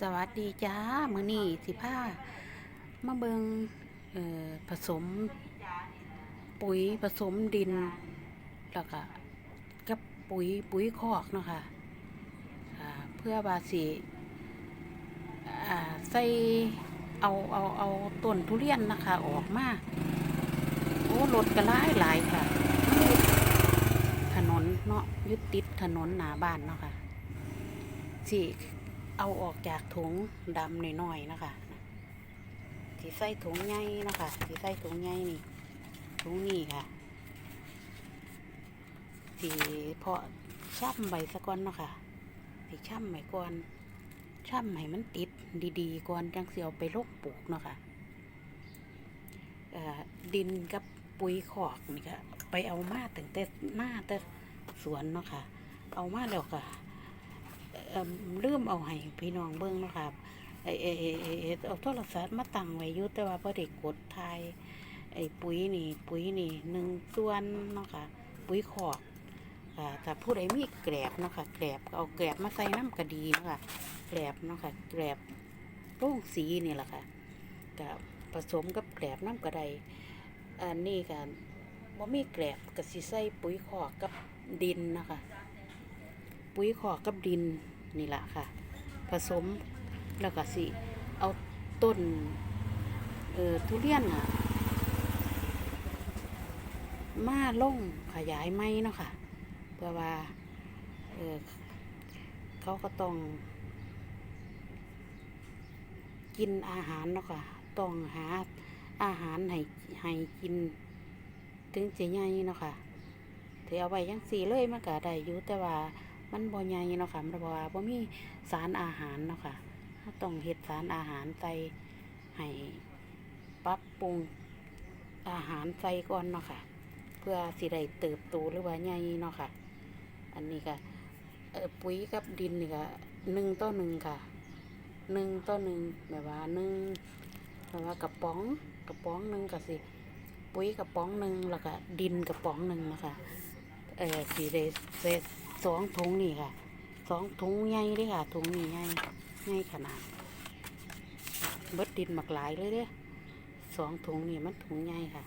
สวัสดีจ้ามือนี้สิพามาเบิงเอ่อผสมปุ๋ยผสมดิน แล้วก็กับปุ๋ยปุ๋ยคอกเนาะค่ะอ่าเพื่อบาสิอ่าใส่เอาเอาเอาต้นทุเรียนนะคะ ออกมาโอ้รถก็หลาหลายค่ะ ถนนเนาะยึดติดถนนหน้าบ้านเนาะค่ะสิ เอาออกจากถุงดำหน่อยๆนะคะสีใส่ถุงใหญ่นะคะสีใส่ถุงใหญ่นี่ ถุงนี่ค่ะสีเพาะช่ำใบสะก้อนเนาะค่ะสีช่ำใบก่อนช่ำให้มันติดดีๆก่อนจังเสียวไปลกปลูกเนาะค่ะเอ่อดินกับปุ๋ยขอกนี่ก็ไปเอามาตั้งแต่หน้าแต่สวนเนาะค่ะ เอามาแล้วก็เอิ่ม ลืมเอาให้พี่น้องเบิ่งนะค่ะไอ้ไอ้ไอ้ไอ้ไอ้เอาโทรศัพท์มาตั้งไว้อยู่แต่ว่าพอได้กดทายไอ้ปุ๋ยนี่ ปุ๋ยนี่หนึ่งส่วนเนาะค่ะ ปุ๋ยขอกค่ะถ้าผู้ใดมีแกลบเนาะค่ะแกลบเอาแกลบมาใส่น้ำกระดีเนาะค่ะแกลบเนาะค่ะแกลบโร่งสีนี่แหละค่ะกับผสมกับแกลบน้ำกระไดอันนี้กันว่ามีแกลบกับสิใส่ปุ๋ยขอกกับดินนะคะ ปุ๋ยขอกกับดิน นี่แหละค่ะ ผสมแล้วก็สิเอาต้นเอ่อทุเรียนอะมาลงขยายไม้เนาะค่ะ เพื่อว่าเออเขาก็ต้อง กินอาหารเนาะค่ะ ต้องหาอาหารให้ให้กิน ถึงจะใหญ่เนาะค่ะถือเอาไว้ยังสีเลยมันก็ได้อยู่แต่ว่า มันบ่ใหญ่เนาะค่ะมันบ่ว่าบ่มีสารอาหารเนาะค่ะเราต้องเฮ็ดสารอาหารใส่ให้ปรับปรุงอาหารใส่ก่อนเนาะค่ะ เพื่อสิได้เติบโตหรือว่าใหญ่เนาะค่ะ อันนี้ก็ปุ๋ยกับดินนี่ก็หนึ่งต่อหนึ่งค่ะหนึ่งต่อหนึ่งแบบว่าหนึ่งแบบว่ากระป๋องกระป๋องหนึ่งก็สิปุ๋ยกระป๋องหนึ่งแล้วก็ดินกระป๋องหนึ่งนะคะเออสีเดเศษ สองถุงนี่ค่ะสองถุงใหญ่เลยค่ะถุงนี่ใหญ่ใหญ่ขนาดเบิดดินหมักหลายเลยเด้อสองถุงนี่มันถุงใหญ่ค่ะ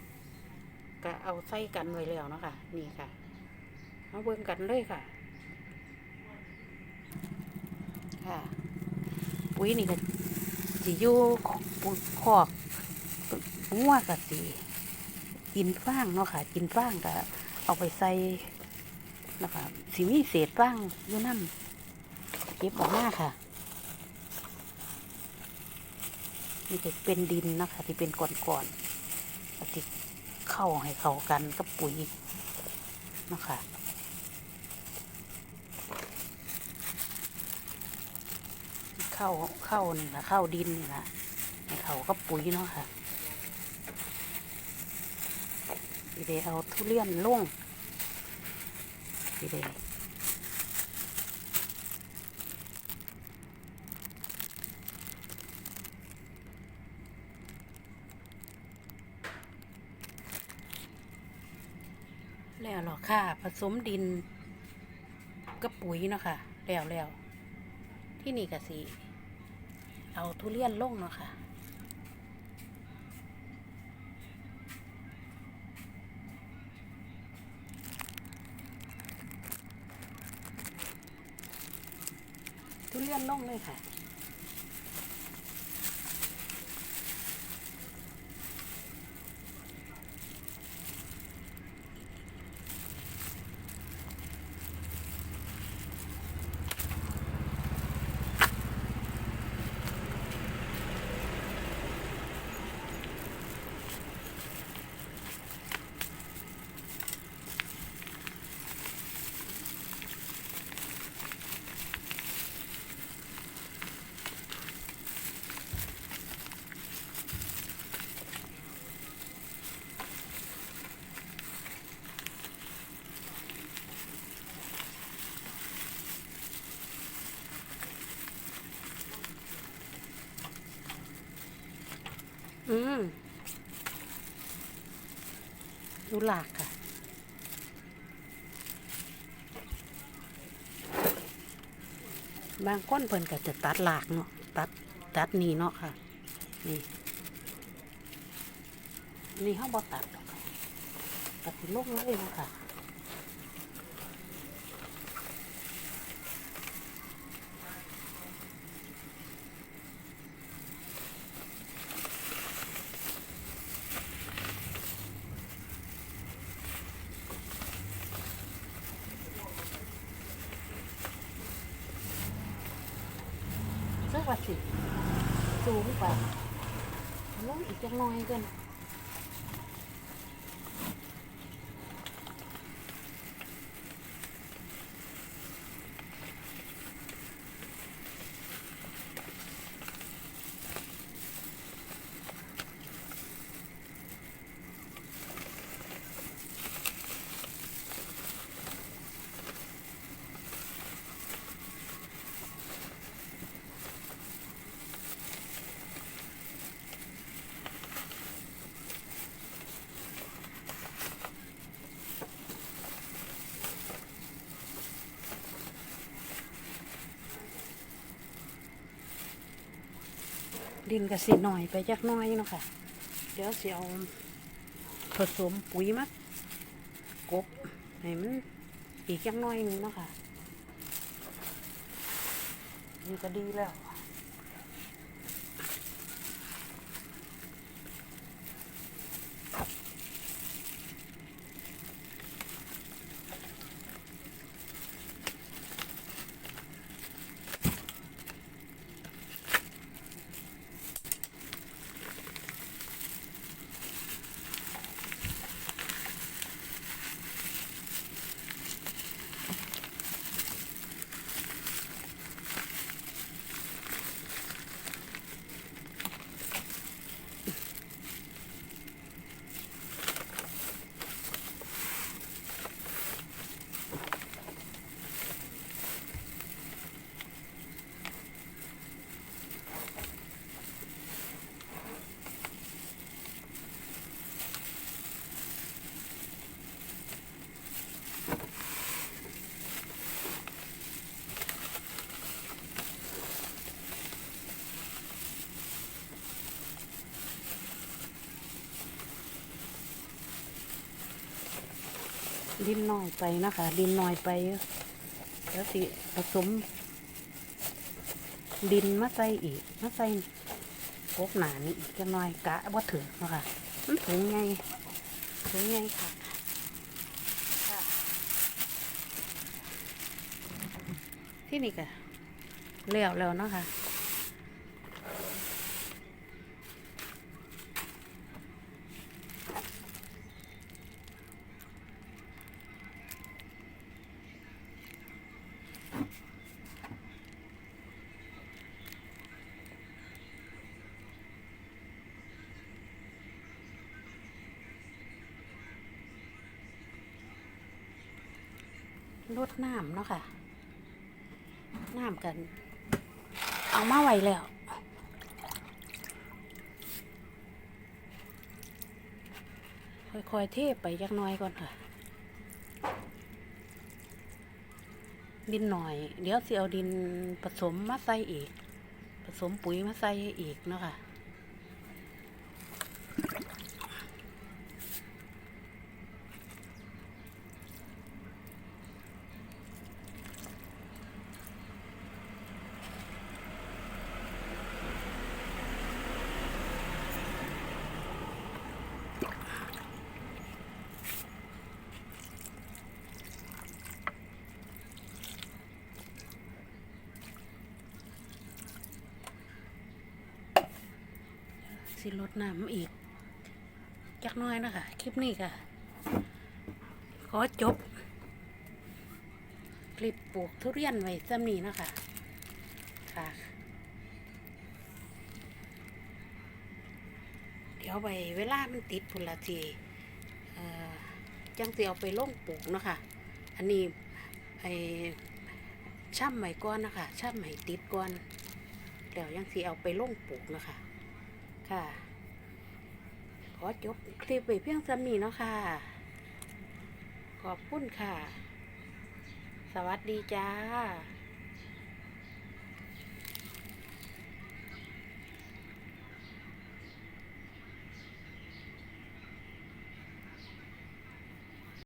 ก็เอาใส่กันไว้แล้วเนาะค่ะนี่ค่ะมาเบิ่งกันเลยค่ะ ค่ะปุ๋ยนี่ก็สิอยู่ปุ๋ยคอกงัวกับสีกินฟางเนาะค่ะ กินฟางก็เอาไปใส่ นะคะสิมีเศษฟางอยู่น้ำเก็บออกมาค่ะนี่จะเป็นดินนะคะที่เป็นก้อนๆแล้วที่เข้าให้เข้ากันกับปุ๋ยนะคะเข้าเข้านี่ละเข้าดินนี่ละให้เข้ากับปุ๋ยเนาะค่ะสิเดเอาทุเรียนลง สิเดแล้วหรอค่ะ ผสมดินกับปุ๋ยเนาะค่ะ แล้วแล้วที่นี่ก็สิเอาทุเรียนลงเนาะค่ะ ทุเรียนลงเลยค่ะ อืมดูหลากค่ะ บางก้นเพิ่นก็จะตัดหลากเนาะ ตัด ตัดนี่เนาะค่ะ นี่ นี่ห้องบอตัดตัดเป็นลูกเลยเนาะค่ะ สั กว่าสิสูงกว่าลงอีกจังน้อยกัน ดินก็สิหน่อยไปจักน้อยเนาะค่ะ เดี๋ยวสิเอาผสมปุ๋ยมากบให้มันอีกจักน้อยนึงเนาะค่ะนี่ก็ดีแล้ว ดินน้อยไปนะคะ ดินน้อยไปแล้วสิผสม ดินมาใส่อีกมาใส่กบหนานี่อีกจังน้อยกะว่าถึงนะคะมันถึงไงถึงไงค่ะที่นี่ก็แล้วแล้วเนาะค่ะ ลดน้ำเนาะค่ะ น้ำกัน เอามาไว้แล้ว ค่อยๆเทไปจักน้อยก่อนค่ะ ดินหน่อย เดี๋ยวสิเอาดินผสมมาใส่อีก ผสมปุ๋ยมาใส่อีกเนาะค่ะ สิลดน้ำอีกจักน้อยนะคะคลิปนี้ค่ะ ขอจบ คลิปปลูกทุเรียนไว้ซ้ำนี้นะคะค่ะ เดี๋ยวไปเวลามันติดพุนละทีเอ่อจังเสียวไปลงปลูกนะคะ อันนี้ไอช่ำใหม่ก้อนนะคะช่ำใหม่ติดก้อนเดี๋ยวยังสีเอาไปลงปลูกนะคะ ค่ะ ขอจบคลิปไปเพียงซ้ำนี้เนาะค่ะ ขอบคุณค่ะ สวัสดีจ้า